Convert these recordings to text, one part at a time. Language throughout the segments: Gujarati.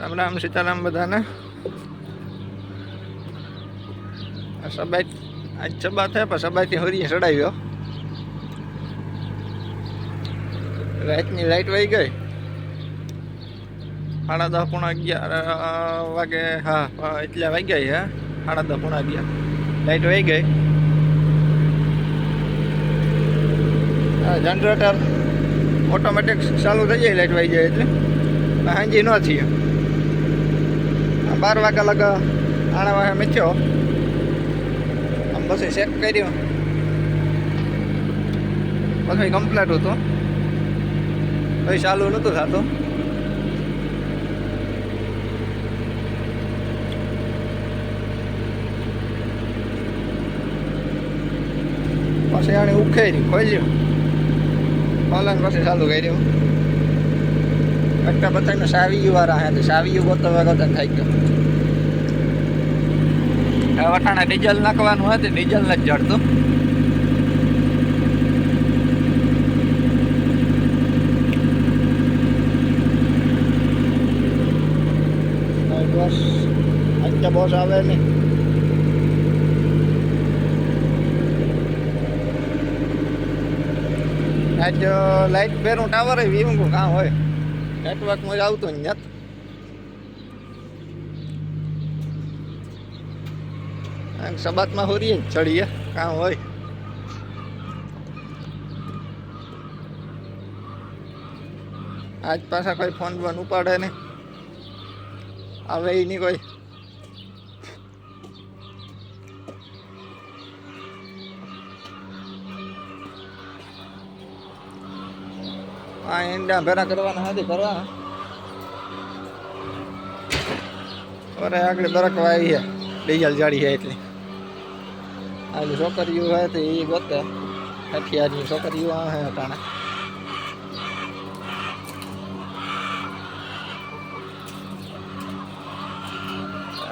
રામ રામ સીતારામ બધાને. સબાઈ આજ સબા થયા પણ સબાઈથી હરી ચડાવ્યો. રાતની લાઈટ વહી ગઈ. સાડા દસ પોણા અગિયાર વાગે, હા એટલે વાગ્યા હા. સાડા દસ પોણા અગિયાર. લાઈટ વહી ગઈ. જનરેટર ઓટોમેટિક ચાલુ થઈ જાય લાઈટ વહી જાય એટલે. હાંજી ન થઈએ બાર વાગ્યા લગા આણા વાગે મીઠ્યો આમ પછી ચેક કર્યો. પછી કમ્પ્લેટ હતું. પછી ચાલુ નહોતું થતું. પછી આને ઉખેરી ખોલ્યું. ખોલાને પછી ચાલુ કર્યું. કટ્ટા બતાવીને સાવીયું વાળા હે તો સાવીયું ગોતવા ગોતવા થઈ ગયો. વટાણા ડીઝલ નાખવાનું હતું ડીઝલ નથી જડતું. બોસ આજે બોસ આવે નહીં આજ લાઈટ, બેનું ટાવર વીમું કામ હોય? નેટવર્ક મજા આવતું ને નથી સબાતમાં હોરીએ ચડીએ કામ હોય. આજ પાછા કોઈ ફોન બોન ઉપાડે નહીં. આવે નહીં કોઈ. આ ઈંડા ભેરા કરવાના હતી કરવા અરે આગળ બરકવા આવી છે ડીઝલ જાડી છે એટલે. આગળ છોકરીઓ હોય તો એ ગોતે. હથિયારની છોકરીઓ આવે અટાણે.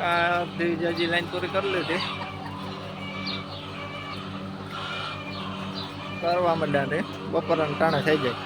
આ ત્રીજાજી લાઈન પૂરી કરી લીધી. કરવા માંડ્યા ને. બપોરના ટાણે થઈ જાય.